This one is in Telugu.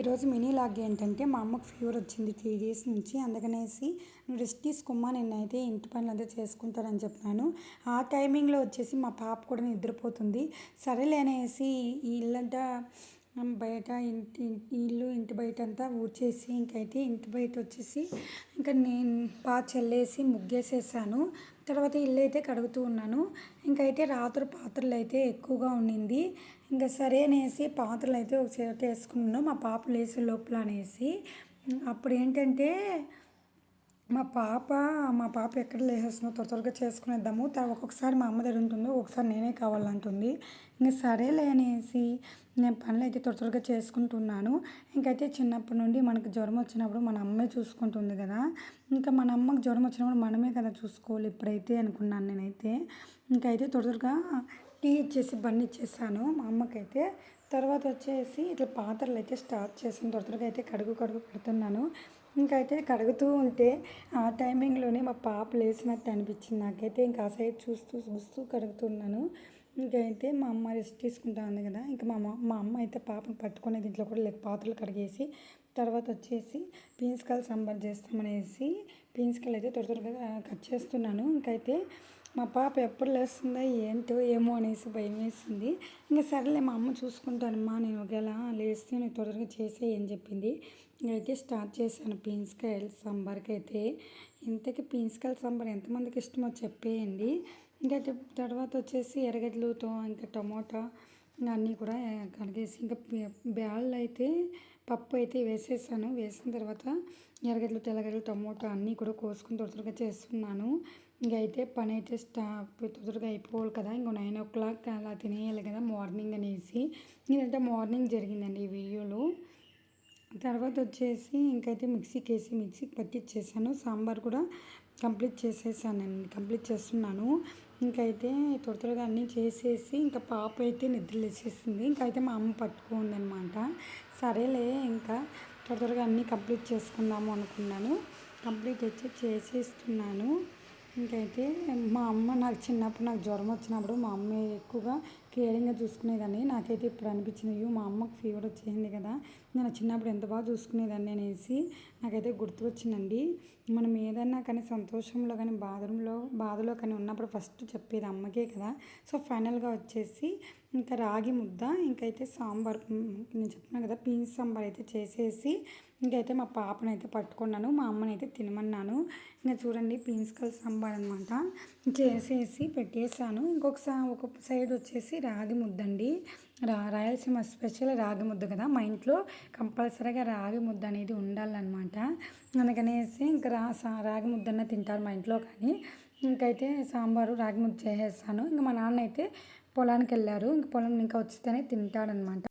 ఈరోజు మినీ లాగ్ ఏంటంటే మా అమ్మకు ఫీవర్ వచ్చింది త్రీ డేస్ నుంచి. అందుకనేసి నువ్వు రెస్ట్ తీసుకుమ్మా నేనైతే ఇంటి పనులు అంతా చేసుకుంటానని చెప్పాను. ఆ టైమింగ్లో వచ్చేసి మా పాప కూడా నిద్రపోతుంది. సరేలేనేసి ఈ ఇల్లంతా బయట ఇంటి ఇల్లు ఇంటి బయట అంతా ఊడ్చేసి ఇంకైతే ఇంటి బయట వచ్చేసి ఇంకా నేను బాగా చల్లేసి ముగ్గేసేసాను. తర్వాత ఇల్లు అయితే కడుగుతూ ఉన్నాను. ఇంకైతే రాత్రి పాత్రలు అయితే ఎక్కువగా ఉండింది. ఇంకా సరే అనేసి పాత్రలు అయితే ఒక చోట వేసుకున్నాను. మా పాప లేసే లోపల అనేసి. అప్పుడు ఏంటంటే మా పాప మా పాప ఎక్కడ లేసేస్తుందో త్వర త్వరగా చేసుకునేద్దాము. ఒక్కొక్కసారి మా అమ్మ దగ్గర ఉంటుంది ఒకసారి నేనే కావాలంటుంది. ఇంకా సరేలే అనేసి నేను పనులు అయితే త్వర త్వరగా చేసుకుంటున్నాను. ఇంకైతే చిన్నప్పటి నుండి మనకు జ్వరం వచ్చినప్పుడు మన అమ్మే చూసుకుంటుంది కదా. ఇంకా మన అమ్మకి జ్వరం వచ్చినప్పుడు మనమే కదా చూసుకోవాలి ఇప్పుడైతే అనుకున్నాను నేనైతే. ఇంకైతే త్వర త్వరగా టీ ఇచ్చేసి బండి ఇచ్చేసాను మా అమ్మకైతే. తర్వాత వచ్చేసి ఇట్లా పాత్రలు అయితే స్టార్ట్ చేసిన త్వర త్వరగా అయితే కడుగు కడుగు పెడుతున్నాను. ఇంకైతే కడుగుతూ ఉంటే ఆ టైమింగ్లోనే మా పాప లేచినట్టు అనిపించింది నాకైతే. ఇంకా ఆ సైడ్ చూస్తూ చూస్తూ కడుగుతున్నాను. ఇంకైతే మా అమ్మ రెస్ట్ తీసుకుంటా ఉంది కదా. ఇంకా మా మా అమ్మ అయితే పాపను పట్టుకునే దీంట్లో కూడా లేక పాత్రలు కడిగేసి తర్వాత వచ్చేసి పీన్స్కాయలు సాంబార్ చేస్తామనేసి పీన్స్కాయలు అయితే త్వర త్వరగా కట్ చేస్తున్నాను. ఇంకైతే మా పాప ఎప్పుడు లేస్తుందో ఏంటో ఏమో అనేసి భయం వేసింది. ఇంకా సరేలే మా అమ్మ చూసుకుంటానమ్మా నేను ఒకవేళ లేస్తే నేను త్వరగా చేసే అని చెప్పింది. అయితే స్టార్ట్ చేశాను పీన్స్కాయల సాంబార్కి అయితే ఇంతకీ పీన్స్కాయల సాంబార్ ఎంతమందికి ఇష్టమో చెప్పేయండి. ఇంకా తర్వాత వచ్చేసి ఎర్రగడ్డలతో ఇంకా టమోటా అన్నీ కూడా కడిగేసి ఇంకా బ్యాళ్ళు అయితే పప్పు అయితే వేసేసాను. వేసిన తర్వాత ఎర్రగడ్డలు తెల్లగడ్డలు టమోటా అన్నీ కూడా కోసుకుని త్వరగా చేస్తున్నాను. ఇంక అయితే పని అయితే స్టా తొందరగా అయిపోవాలి కదా. ఇంకో నైన్ ఓ క్లాక్ అలా తినేయాలి కదా మార్నింగ్ అనేసి. ఇదంతా మార్నింగ్ జరిగిందండి ఈ వీడియోలో. తర్వాత వచ్చేసి ఇంకైతే మిక్సీకి వేసి మిక్సీకి పట్టించేసాను సాంబార్ కూడా కంప్లీట్ చేసేసానండి కంప్లీట్ చేస్తున్నాను. ఇంకైతే త్వర త్వరగా అన్నీ చేసేసి ఇంకా పాప అయితే నిద్రలేసేసింది ఇంకైతే మా అమ్మ పట్టుకుందనమాట. సరేలే ఇంకా త్వర త్వరగా అన్నీ కంప్లీట్ చేసుకుందాము అనుకున్నాను. కంప్లీట్ వచ్చి చేసేస్తున్నాను. ఇంకైతే మా అమ్మ నాకు చిన్నప్పుడు నాకు జ్వరం వచ్చినప్పుడు మా అమ్మ ఎక్కువగా కేరింగ్గా చూసుకునేదాన్ని. నాకైతే ఇప్పుడు అనిపించింది మా అమ్మకు ఫీవర్ వచ్చేసింది కదా. నేను చిన్నప్పుడు ఎంత బాగా చూసుకునేదాన్ని అనేసి నాకైతే గుర్తు వచ్చిందండి మనం ఏదన్నా కానీ సంతోషంలో కానీ బాధలో బాధలో కానీ ఉన్నప్పుడు ఫస్ట్ చెప్పేది అమ్మకే కదా. సో ఫైనల్గా వచ్చేసి ఇంకా రాగి ముద్ద ఇంకైతే సాంబార్ నేను చెప్పిన కదా పీన్స్ సాంబార్ అయితే చేసేసి ఇంకైతే మా పాపనైతే పట్టుకున్నాను మా అమ్మనైతే తినమన్నాను. ఇంకా చూడండి పీన్స్కల్ సాంబార్ అనమాట చేసేసి పెట్టేసాను ఇంకొకసారి ఒక సైడ్ వచ్చేసి రాగి ముద్ద అండి రా రాయలసీమ స్పెషల్ రాగి ముద్ద కదా మా ఇంట్లో. కంపల్సరీగా రాగి ముద్ద అనేది ఉండాలన్నమాట. అందుకనేసి ఇంకా రా రాగి ముద్దన్న తింటారు మా ఇంట్లో కానీ. ఇంకైతే సాంబారు రాగి ముద్ద చేసేస్తాను. ఇంకా మా నాన్న అయితే పొలానికి వెళ్ళారు. ఇంక పొలం ఇంకా వచ్చితేనే తింటాడనమాట